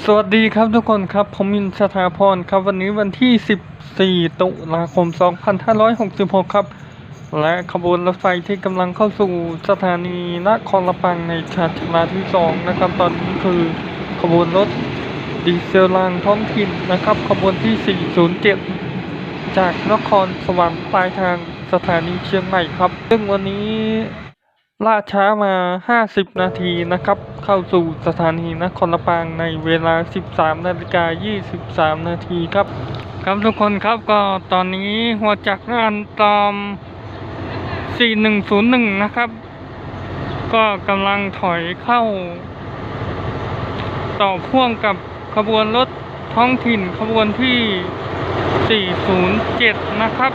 สวัสดีครับทุกคนครับ ผมมินสถาพรครับวันนี้วันที่ 14 ตุลาคม 2566 ครับ และขบวนรถไฟที่กำลังเข้าสู่สถานีนครละปังในชาติชาที่ 2 นะครับ ตอนนี้คือขบวนรถดีเซลรางท้องถิ่นนะครับ ขบวนที่ 407 จากนครสวรรค์ปลายทางสถานีเชียงใหม่ครับ ซึ่งวันนี้ ล่าช้ามา 50 นาทีนะครับ เข้าสู่สถานีนครลำปางในเวลา 13 นาฬิกา 23 นาทีครับ ครับทุกคนครับก็ตอนนี้หัวจักรงานตอม 4101 นะครับ ก็กำลังถอยเข้า ต่อพ่วงกับขบวนรถท้องถิ่นขบวนที่ 407 นะครับ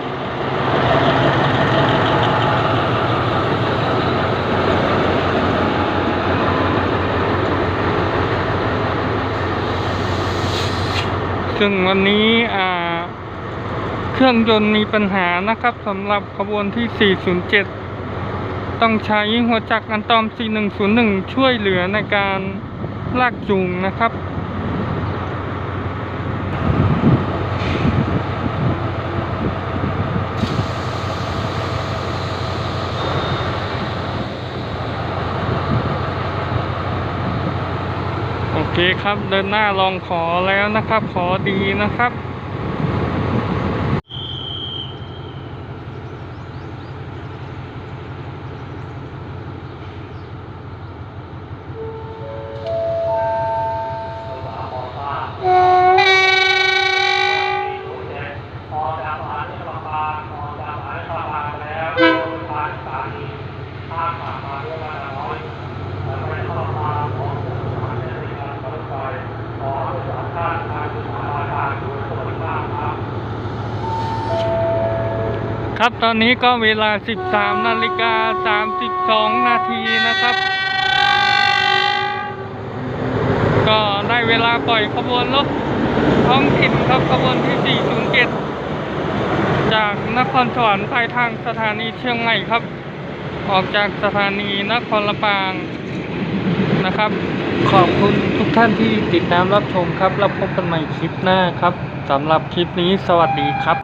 ซึ่งวันนี้เครื่องยนต์มีปัญหานะครับสำหรับขบวนที่ 407 ต้องใช้หัวจักรอันตอม 4101 ช่วยเหลือในการลากจูงนะครับ โอเคครับเดินหน้าลองขอแล้วนะครับ ขอดีนะครับ พอจากสถานีลำปางพอจากสถานีลำปางแล้วทางสถานีข้ามผ่านมาด้วยว่าน้อยแล้วไปเข้าลำปางของสถานีบริการรถไฟขอให้สามท่านทางสถานีทางดูสวัสดิภาพครับ ครับตอนนี้ก็เวลา 13 นาฬิกา 32 นาทีนะครับ ก็ได้เวลาปล่อยขบวนรถท้องถิ่นครับขบวนที่ 407 จากนครสวรรค์ไปทางสถานีเชียงใหม่ครับ ออกจากสถานีนครลำปางนะครับ ขอบคุณทุกท่านที่ติดตามรับชมครับ แล้วพบกันใหม่คลิปหน้าครับสำหรับคลิปนี้สวัสดีครับ